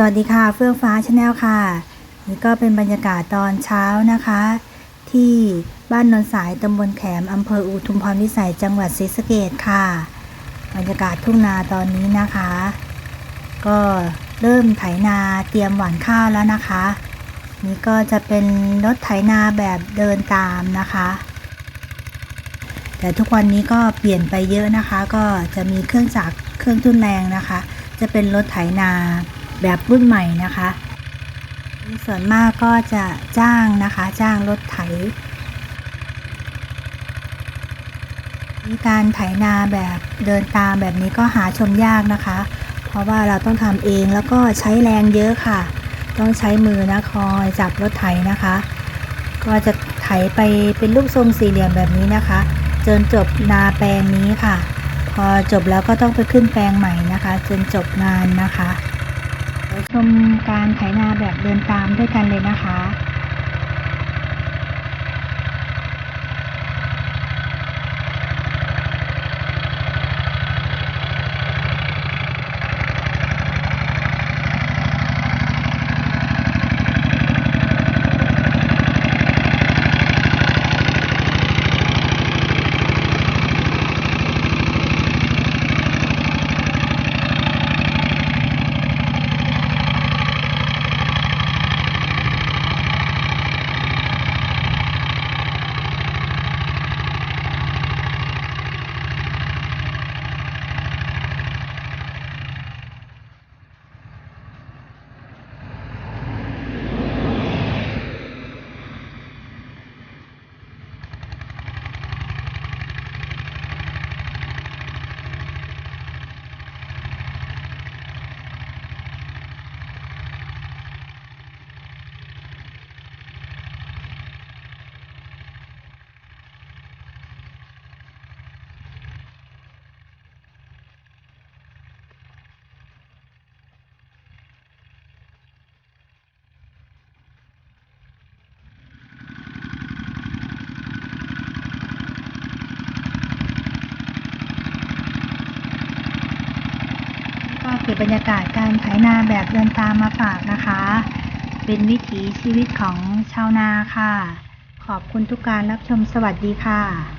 สวัสดีค่ะ เฟื่องฟ้าชาแนลค่ะ นี่ก็เป็นบรรยากาศตอนเช้านะคะ ที่บ้านนนสายตำบลแขมอำเภออุทุมพรวิสัยจังหวัดศรีสะเกดค่ะ บรรยากาศทุ่งนาตอนนี้นะคะ ก็เริ่มไถนาเตรียมหว่านข้าวแล้วนะคะ นี่ก็จะเป็นรถไถนาแบบเดินตามนะคะ แต่ทุกวันนี้ก็เปลี่ยนไปเยอะนะคะ ก็จะมีเครื่องจักรเครื่องทุนแรงนะคะ จะเป็นรถไถนา แบบรุ่นใหม่นะคะ ส่วนมากก็จะจ้างนะคะจ้างรถไถการไถนาแบบเดินตามแบบนี้ก็หาชมยากนะคะ เพราะว่าเราต้องทำเองแล้วก็ใช้แรงเยอะค่ะ ต้องใช้มือนะคอยจับรถไถนะคะ ก็จะไถไปเป็นลูกทรงสี่เหลี่ยมแบบนี้นะคะ จนจบนาแปลงนี้ค่ะ พอจบแล้วก็ต้องไปขึ้นแปลงใหม่นะคะ จนจบงานนะคะ ชมการไถนาแบบเดินตามด้วยกันเลยนะคะ ก็บบรรยากาศการไถนาแบบเดินตามมาฝากนะคะ เป็นวิถีชีวิตของชาวนาค่ะ ขอบคุณทุกการรับชมสวัสดีค่ะ